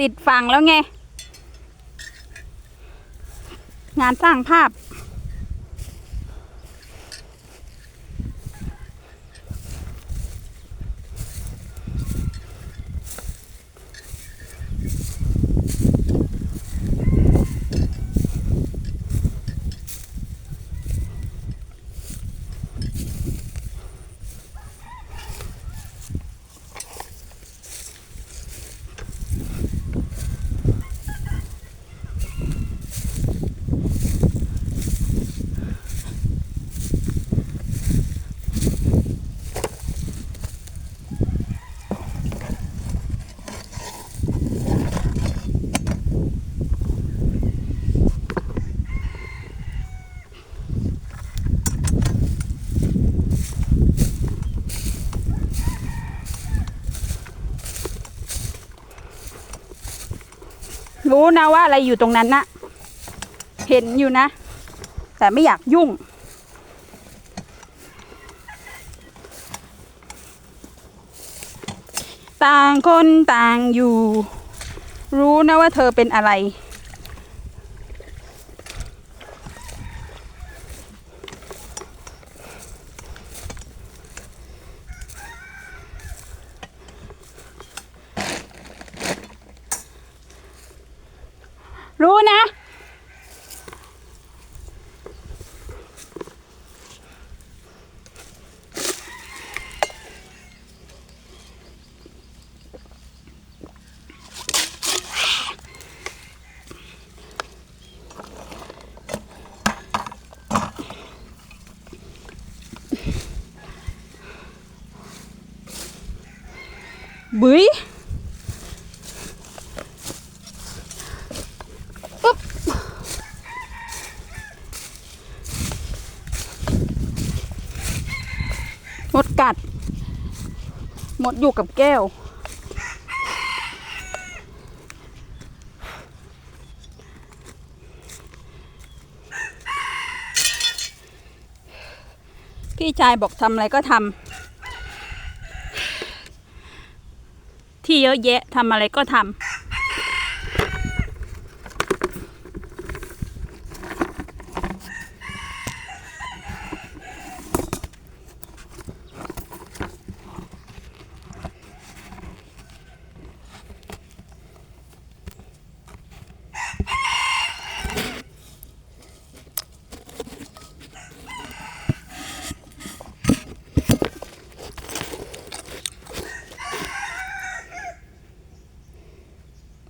ติดฝั่งแล้วไง งานสร้างภาพ รู้นะว่าอะไรอยู่ตรงนั้นนะเห็นอยู่นะ แต่ไม่อยากยุ่ง ต่างคนต่างอยู่ รู้นะว่าเธอเป็นอะไร รู้นะบุ มดกัด หมดอยู่กับแก้ว พี่ชายบอกทำอะไรก็ทำที่เยอะแยะทำอะไรก็ทำ